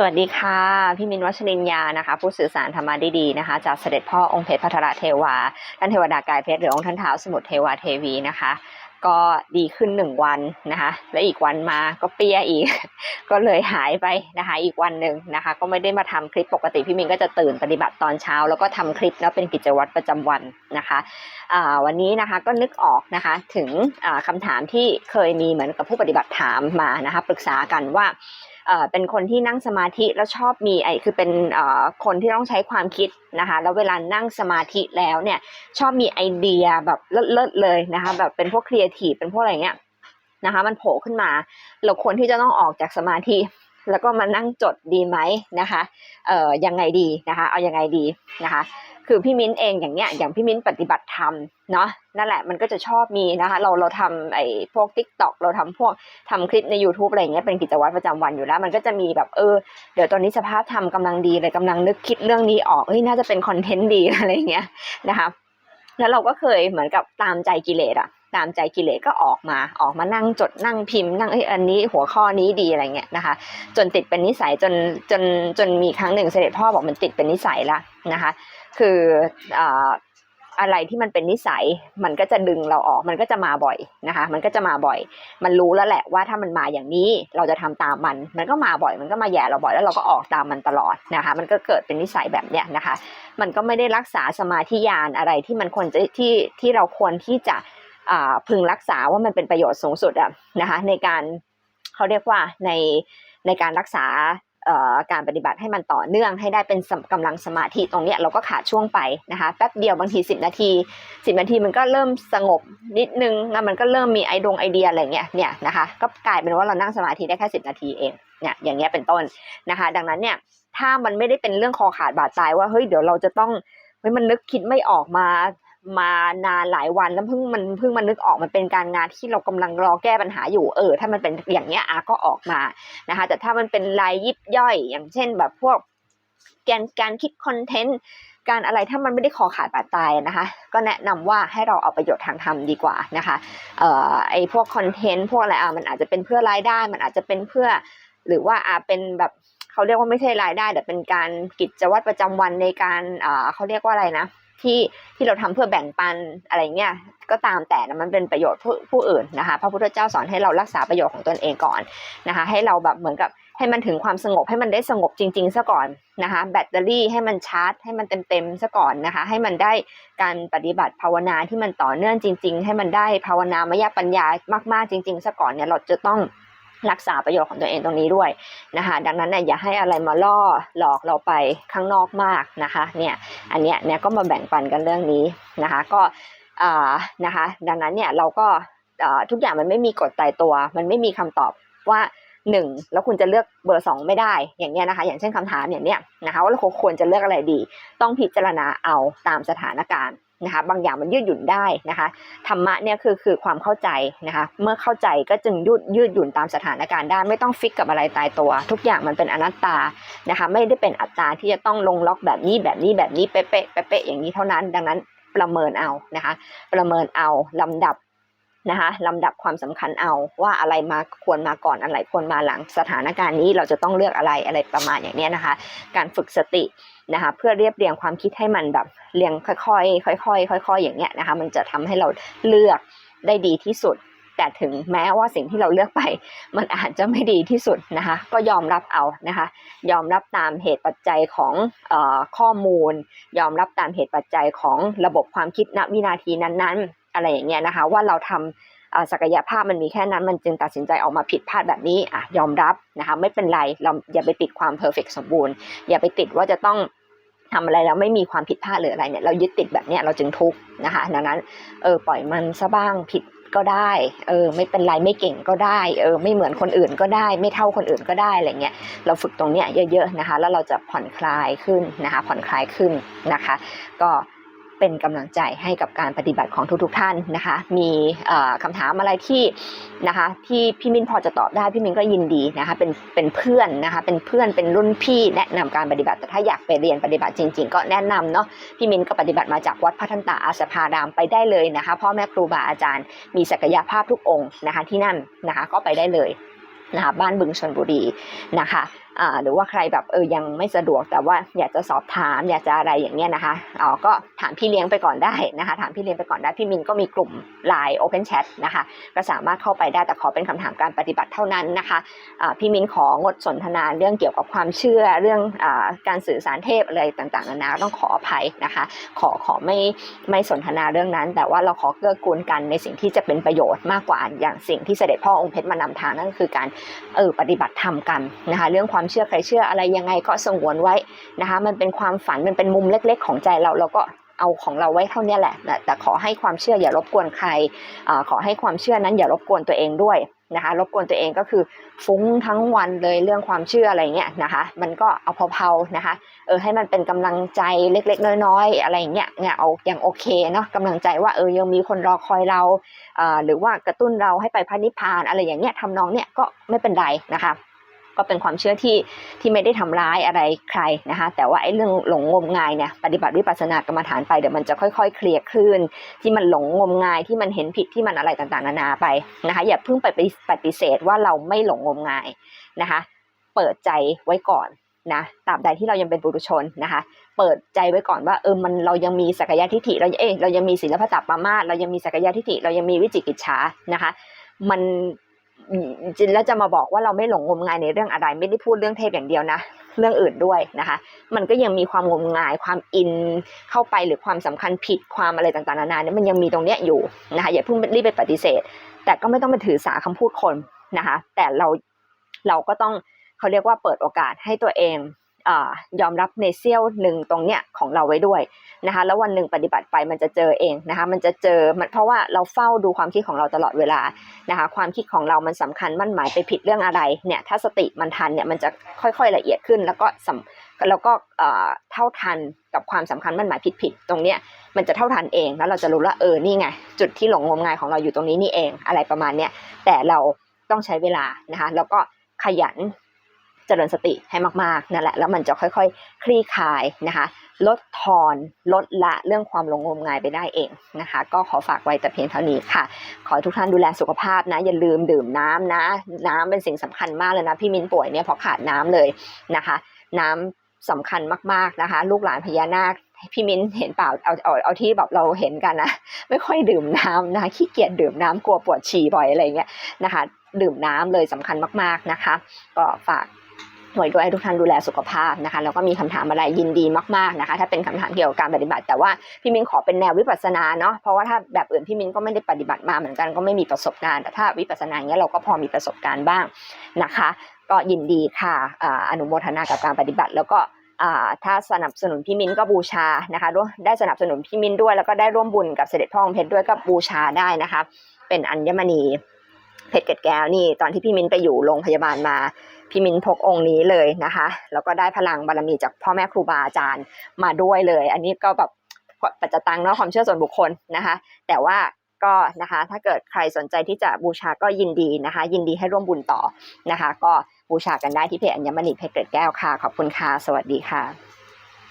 สวัสดีค่ะ พี่มินวัชรินยานะคะ ผู้สื่อสารธรรมะดีๆนะคะ จากเสด็จพ่อองค์เพชรพัทรเทวาท่านเทวดากายเพชรหรือองค์ท่านเท้าสมุทรเทวาเทวีนะคะ ก็ดีขึ้นหนึ่งวันนะคะ และอีกวันมาก็เปียอีก ก็เลยหายไปนะคะ อีกวันหนึ่งนะคะ ก็ไม่ได้มาทำคลิปปกติพี่มินก็จะตื่นปฏิบัติตอนเช้า แล้วก็ทำคลิปแล้วเป็นกิจวัตรประจำวันนะคะวันนี้นะคะก็นึกออกนะคะถึงอ่าคำถามที่เคยมีเหมือนกับผู้ปฏิบัติถามมานะคะ ปรึกษากันว่า เป็นคนที่นั่งสมาธิแล้วชอบมีไอคือเป็นคนที่ต้องใช้ความคิดนะคะแล้วเวลานั่งสมาธิแล้วเนี่ยชอบมีไอเดียแบบเลิศเลยนะคะแบบเป็นพวกครีเอทีฟเป็นพวกอะไรเงี้ยนะคะมันโผล่ขึ้นมา เราควรที่จะต้องออกจากสมาธิ แล้วก็มานั่งจดดีไหมนะคะเอ่อยังไงดีนะคะ เอายังไงดีนะคะ คือพี่มิ้นเองอย่างเนี้ยอย่างพี่มิ้นปฏิบัติธรรมเนาะนั่นแหละมันก็จะชอบมีนะคะ เราเราทำไอ้พวก t ิ k t o k เราทำพวกทำคลิปใน YouTube อะไรอย่างเงี้ยเป็นกิจวัตรประจำวันอยู่แล้ว มันก็จะมีแบบเออเดี๋ยวตอนนี้สภาพธรรมกำลังดีเลยกำลังนึกคิดเรื่องนี้ออกเฮ้ยน่าจะเป็นคอนเทนต์ดีอะไรเงี้ยนะคะแล้วเราก็เคยเหมือนกับตามใจกิเลสอะ ตามใจกิเลสก็ออกมาออกมานั่งจดนั่งพิมพ์ นั่งเอ้ยอันนี้หัวข้อนี้ดีอะไรเงี้ยนะคะ จนติดเป็นนิสัยจนจนจนมีครั้งหนึ่งเสด็จพ่อบอกมันติดเป็นนิสัยละนะคะ คือออะไรที่มันเป็นนิสัยมันก็จะดึงเราออกมันก็จะมาบ่อยนะคะ มันก็จะมาบ่อย มันรู้แล้วแหละว่าถ้ามันมาอย่างนี้เราจะทำตามมัน มันก็มาบ่อย มันก็มาแย่เราบ่อยแล้วเราก็ออกตามมันตลอดนะคะ มันก็เกิดเป็นนิสัยแบบเนี้ยนะคะ มันก็ไม่ได้รักษาสมาธิญาณอะไรที่มันควรจะที่ที่เราควรที่จะ พึงรักษาว่ามันเป็นประโยชน์สูงสุดอะนะคะในการเขาเรียกว่าในในการรักษาการปฏิบัติให้มันต่อเนื่องให้ได้เป็นสำกำลังสมาธิตรงนี้เราก็ขาดช่วงไปนะคะแป๊บเดียวบางที 10 นาที 10 นาทีมันก็เริ่มสงบนิดนึงแล้วมันก็เริ่มมีไอดงไอเดียอะไรเงี้ยเนี่ยนะคะก็กลายเป็นว่าเรานั่งสมาธิได้แค่ 10 นาทีเองเนี่ยอย่างเงี้ยเป็นต้นนะคะ ดังนั้นเนี่ยถ้ามันไม่ได้เป็นเรื่องคอขาดบาดตายว่าเฮ้ยเดี๋ยวเราจะต้องเฮ้ยมันนึกคิดไม่ออกมา มานานหลายวันแล้วเพิ่งมันเพิ่งมันนึกออกมันเป็นการงานที่เรากำลังรอแก้ปัญหาอยู่เออ ถ้ามันเป็นอย่างเงี้ยอาก็ออกมานะคะ แต่ถ้ามันเป็นรายยิบย่อย อย่างเช่นแบบพวกแกนการคิดคอนเทนต์การอะไรถ้ามันไม่ได้คอขาดบาดตายนะคะ ก็แนะนำว่าให้เราเอาประโยชน์ทางธรรมดีกว่านะคะเอ่อไอพวกคอนเทนต์พวกอะไรอะมันอาจจะเป็นเพื่อรายได้ มันอาจจะเป็นเพื่อ หรือว่าอาเป็นแบบเขาเรียกว่าไม่ใช่รายได้ แต่เป็นการกิจวัตรประจำวันในการอ่าเขาเรียกว่าอะไรนะ ที่ที่เราทำเพื่อแบ่งปันอะไรเงี้ยก็ตามแต่นะมันเป็นประโยชน์ผู้ผู้อื่นนะคะพระพุทธเจ้าสอนให้เรารักษาประโยชน์ของตนเองก่อนนะคะ ให้เราแบบเหมือนกับให้มันถึงความสงบให้มันได้สงบจริง ๆซะก่อนนะคะ แบตเตอรี่ให้มันชาร์จ ให้มันเต็มๆซะก่อนนะคะ ให้มันได้การปฏิบัติภาวนาที่มันต่อเนื่องจริง ๆ ให้มันได้ภาวนามยปัญญามากๆจริง ๆซะก่อนเนี่ยเราจะต้อง รักษาประโยชน์ของตัวเองตรงนี้ด้วยนะคะดังนั้นเนี่ยอย่าให้อะไรมาล่อหลอกเราไปข้างนอกมากนะคะเนี่ยอันเนี้ยเนี่ยก็มาแบ่งปันกันเรื่องนี้นะคะก็อ่านะคะดังนั้นเนี่ยเราก็าทุกอย่างมันไม่มีกฎตายตัว มันไม่มีคำตอบว่าหนึ่งแล้วคุณจะเลือกเบอร์สองไม่ได้อย่างเงี้ยนะคะ อย่างเช่นคำถามอย่างเนี้ยนะคะว่าเราควรจะเลือกอะไรดี ต้องพิจารณาเอาตามสถานการณ์ นะคะบางอย่างมันยืดหยุ่นได้นะคะธรรมะเนี่ยคือคือความเข้าใจนะคะเมื่อเข้าใจก็จึงยืดยืดหยุ่นตามสถานการณ์ได้ไม่ต้องฟิกกับอะไรตายตัว ทุกอย่างมันเป็นอนัตตานะคะไม่ได้เป็นอัตราที่จะต้องลงล็อกแบบนี้แบบนี้แบบนี้เป๊ะเป๊ะเป๊ะอย่างนี้เท่านั้น ดังนั้นประเมินเอานะคะประเมินเอาลำดับ นะคะลำดับความสำคัญเอาว่าอะไรมาควรมาก่อนอะไรควรมาหลังสถานการณ์นี้เราจะต้องเลือกอะไรอะไรประมาณอย่างนี้นะคะ การฝึกสตินะคะเพื่อเรียบเรียงความคิดให้มันแบบเรียงค่อยๆค่อยๆค่อยๆอย่างเงี้ยนะคะมันจะทำให้เราเลือกได้ดีที่สุด แต่ถึงแม้ว่าสิ่งที่เราเลือกไป มันอาจจะไม่ดีที่สุดนะคะก็ยอมรับเอานะคะยอมรับตามเหตุปัจจัยของออข้อมูล ยอมรับตามเหตุปัจจัยของระบบความคิดณวินาทีนั้นๆ อะไรอย่างเงี้ยนะคะ ว่าเราทำเอ่อศักยภาพมันมีแค่นั้นมันจึงตัดสินใจออกมาผิดพลาดแบบนี้อะยอมรับนะคะไม่เป็นไรเราอย่าไปติดความเพอร์เฟกสมบูรณ์ อย่าไปติดว่าจะต้องทำอะไรแล้วไม่มีความผิดพลาดหรืออะไรเนี่ยเรายึดติดแบบเนี้ยเราจึงทุกข์นะคะดังนั้นเออปล่อยมันซะบ้างผิดก็ได้เออไม่เป็นไรไม่เก่งก็ได้เออไม่เหมือนคนอื่นก็ได้ ไม่เท่าคนอื่นก็ได้อะไรเงี้ยเราฝึกตรงเนี้ยเยอะๆนะคะ แล้วเราจะผ่อนคลายขึ้นนะคะผ่อนคลายขึ้นนะคะ ก็ เป็นกำลังใจให้กับการปฏิบัติของทุกๆท่านนะคะ มีเอ่อคำถามอะไรที่นะคะ ที่พี่มินพอจะตอบได้พี่มินก็ยินดีนะคะ เป็นเป็นเพื่อนนะคะ เป็นเพื่อนเป็นรุ่นพี่แนะนำการปฏิบัติแต่ถ้าอยากไปเรียนปฏิบัติจริง ๆ ก็แนะนำเนาะพี่มินก็ปฏิบัติมาจากวัดพัฒนตาอาสภารามไปได้เลยนะคะพ่อแม่ครูบาอาจารย์ มีศักยภาพทุกองค์นะคะที่นั่นนะคะก็ไปได้เลยนะคะบ้านบึงชนบุรีนะคะ หรือว่าใครแบบเออยังไม่สะดวกแต่ว่าอยากจะสอบถามอยากจะอะไรอย่างเงี้ยนะคะอ๋อก็ถามพี่เลี้ยงไปก่อนได้นะคะ ถามพี่เลี้ยงไปก่อนได้พี่มินก็มีกลุ่ม Line Open Chat นะคะก็สามารถเข้าไปได้แต่ขอเป็นคำถามการปฏิบัติเท่านั้นนะคะพี่มินของดสนทนาเรื่องเกี่ยวกับความเชื่อเรื่องอการสื่อสารเทพอะไรต่างๆนานาต้องขออภัยนะคะ ขอขอไม่ไม่สนทนาเรื่องนั้น แต่ว่าเราขอเกื้อกูลกันในสิ่งที่จะเป็นประโยชน์มากกว่าอย่างสิ่งที่เสด็จพ่อองค์เพชรมานำทางนั่นคือการเออปฏิบัติธรรมกันนะคะเรื่องความเชื่อใครเชื่ออะไรยังไงก็สงวนไว้นะคะ มันเป็นความฝันมันเป็นมุมเล็ก ๆ ของใจเราเราก็เอาของเราไว้เท่านี้แหละ แต่ขอให้ความเชื่ออย่ารบกวนใครอขอให้ความเชื่อนั้นอย่ารบกวนตัวเองด้วยนะคะรบกวนตัวเองก็คือฟุ้งทั้งวันเลยเรื่องความเชื่ออะไรเงี้ยนะคะมันก็เอาเผาๆนะคะเออให้มันเป็นกำลังใจเล็กๆ น้อยๆ อะไรเงี้ยเนี่ยเอาอย่างโอเคเนาะกำลังใจว่าเออยังมีคนรอคอยเราอ่าหรือว่ากระตุ้นเราให้ไปพระนิพพานอะไรอย่างเงี้ยทำนองเนี้ยก็ไม่เป็นไรนะคะ ก็เป็นความเชื่อที่ที่ไม่ได้ทำร้ายอะไรใครนะคะ แต่ว่าไอ้เรื่องหลงงมงายเนี่ยปฏิบัติวิปัสสนากรรมฐานไปเดี๋ยวมันจะค่อยๆ เคลียร์คลื่นที่มันหลงงมงายที่มันเห็นผิดที่มันอะไรต่างๆนานาไปนะคะ อย่าเพิ่งไปปฏิเสธว่าเราไม่หลงงมงายนะคะ เปิดใจไว้ก่อนนะตราบใดที่เรายังเป็นปุถุชนนะคะ เปิดใจไว้ก่อนว่าเออมันเรายังมีสักยะทิฏฐิเราเอยเรายังมีศีลพระจับปามาเรายังมีสักยะทิฏฐิเรายังมีวิจิกิจฉานะคะ มัน จินแล้วจะมาบอกว่าเราไม่หลงงมงายในเรื่องอะไร ไม่ได้พูดเรื่องเทพอย่างเดียวนะ เรื่องอื่นด้วยนะคะ มันก็ยังมีความงมงายความอินเข้าไปหรือความสำคัญผิดความอะไรต่างๆนานาเนี่ยมันยังมีตรงเนี้ยอยู่นะคะอย่าเพิ่งรีบไปปฏิเสธ แต่ก็ไม่ต้องไปถือสาคำพูดคนนะคะ แต่เราเราก็ต้องเขาเรียกว่าเปิดโอกาสให้ตัวเอง ยอมรับในเซี่ยวหนึ่งตรงเนี้ยของเราไว้ด้วยนะคะแล้ววันหนึ่งปฏิบัติไปมันจะเจอเองนะคะมันจะเจอมันเพราะว่าเราเฝ้าดูความคิดของเราตลอดเวลานะคะความคิดของเรามันสำคัญมั่นหมายไปผิดเรื่องอะไรเนี่ยถ้าสติมันทันเนี่ยมันจะค่อยๆละเอียดขึ้น แล้วก็สำแล้วก็เท่าทันกับความสำคัญมั่นหมายผิดๆตรงเนี้ยมันจะเท่าทันเองแล้วเราจะรู้ว่าเออนี่ไงจุดที่หลงงมงายของเราอยู่ตรงนี้นี่เองอะไรประมาณเนี้ยแต่เราต้องใช้เวลานะคะแล้วก็ขยัน เจริญสติให้มากๆนั่นแหละแล้วมันจะค่อยๆคลี่คลายนะคะ ลดทอนลดละเรื่องความหลงงมงายไปได้เองนะคะ ก็ขอฝากไว้แต่เพียงเท่านี้ค่ะ ขอทุกท่านดูแลสุขภาพนะ อย่าลืมดื่มน้ำนะ น้ำเป็นสิ่งสำคัญมากเลยนะ พี่มิ้นป่วยเนี่ยเพราะขาดน้ำเลยนะคะ น้ำสำคัญมากๆนะคะ ลูกหลานพญานาคพี่มิ้นเห็นเปล่าเอาเอาเอาที่แบบเราเห็นกันนะไม่ค่อยดื่มน้ำนะขี้เกียจดื่มน้ำกลัวปวดฉี่บ่อยอะไรเงี้ยนะคะ ดื่มน้ำเลยสำคัญมากๆนะคะ ก็ฝาก หน่วยด้วยให้ทุกท่านดูแลสุขภาพนะคะแล้วก็มีคำถามอะไรยินดีมากๆนะคะ ถ้าเป็นคำถามเกี่ยวกับการปฏิบัติ แต่ว่าพี่มิ้นขอเป็นแนววิปัสสนาเนาะเพราะว่าถ้าแบบอื่นพี่มิ้นก็ไม่ได้ปฏิบัติมาเหมือนกันก็ไม่มีประสบการณ์แต่ถ้าวิปัสสนาเงี้ยเราก็พอมีประสบการณ์บ้างนะคะ ก็ยินดีค่ะอนุโมทนากับการปฏิบัติ แล้วก็ถ้าสนับสนุนพี่มิ้นก็บูชานะคะได้สนับสนุนพี่มิ้นด้วย แล้วก็ได้ร่วมบุญกับเสด็จพ่อองเพชรด้วยก็บูชาได้นะคะ เป็นอัญมณี เพชรเกตแก้วนี่ตอนที่พี่มิ้นไปอยู่โรงพยาบาลมา พี่มิ้นพกองค์นี้เลยนะคะ แล้วก็ได้พลังบารมีจากพ่อแม่ครูบาอาจารย์มาด้วยเลย อันนี้ก็แบบปัจจตังเนาะความเชื่อส่วนบุคคลนะคะ แต่ว่าก็นะคะถ้าเกิดใครสนใจที่จะบูชาก็ยินดีนะคะ ยินดีให้ร่วมบุญต่อนะคะ ก็บูชากันได้ที่เพจอัญมณีเพชรเกตแก้วค่ะ ขอบคุณค่ะ สวัสดีค่ะ